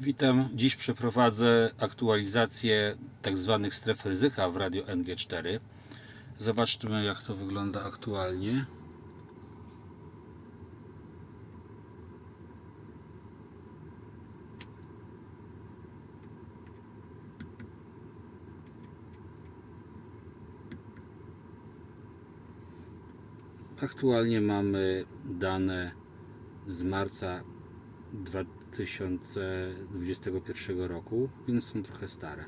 Witam. Dziś przeprowadzę aktualizację tak zwanych stref ryzyka w Radio NG4. Zobaczmy jak to wygląda aktualnie. Aktualnie mamy dane z marca 2021 roku, więc są trochę stare.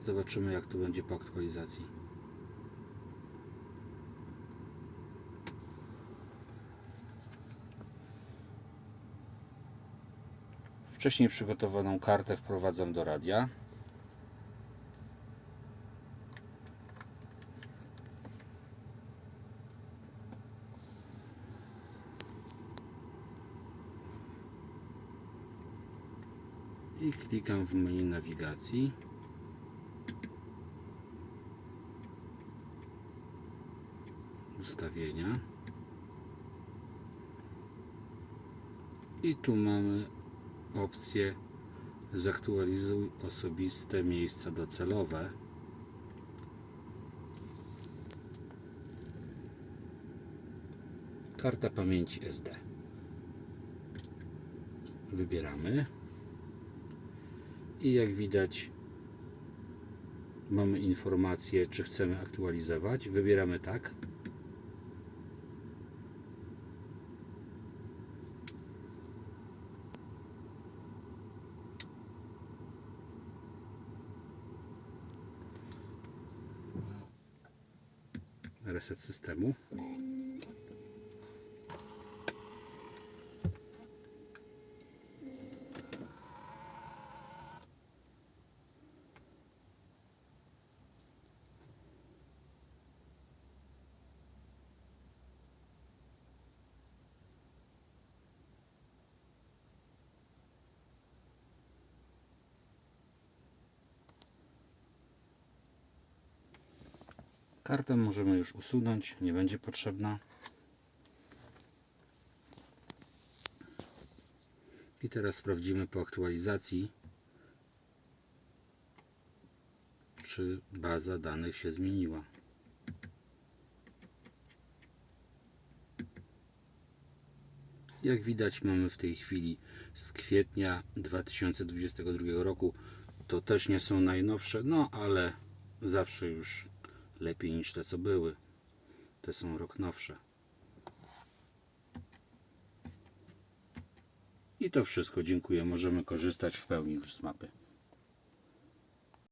Zobaczymy, jak to będzie po aktualizacji. Wcześniej przygotowaną kartę wprowadzam do radia. I klikam w menu nawigacji. Ustawienia. I tu mamy opcję zaktualizuj osobiste miejsca docelowe. Karta pamięci SD. Wybieramy i jak widać mamy informację czy chcemy aktualizować. Wybieramy tak. Reset systemu Kartę możemy już usunąć, nie będzie potrzebna. I teraz sprawdzimy po aktualizacji, czy baza danych się zmieniła. Jak widać mamy w tej chwili z kwietnia 2022 roku. To też nie są najnowsze, no ale zawsze już lepiej niż te co były. Te są rok nowsze. I to wszystko. Dziękuję. Możemy korzystać w pełni już z mapy.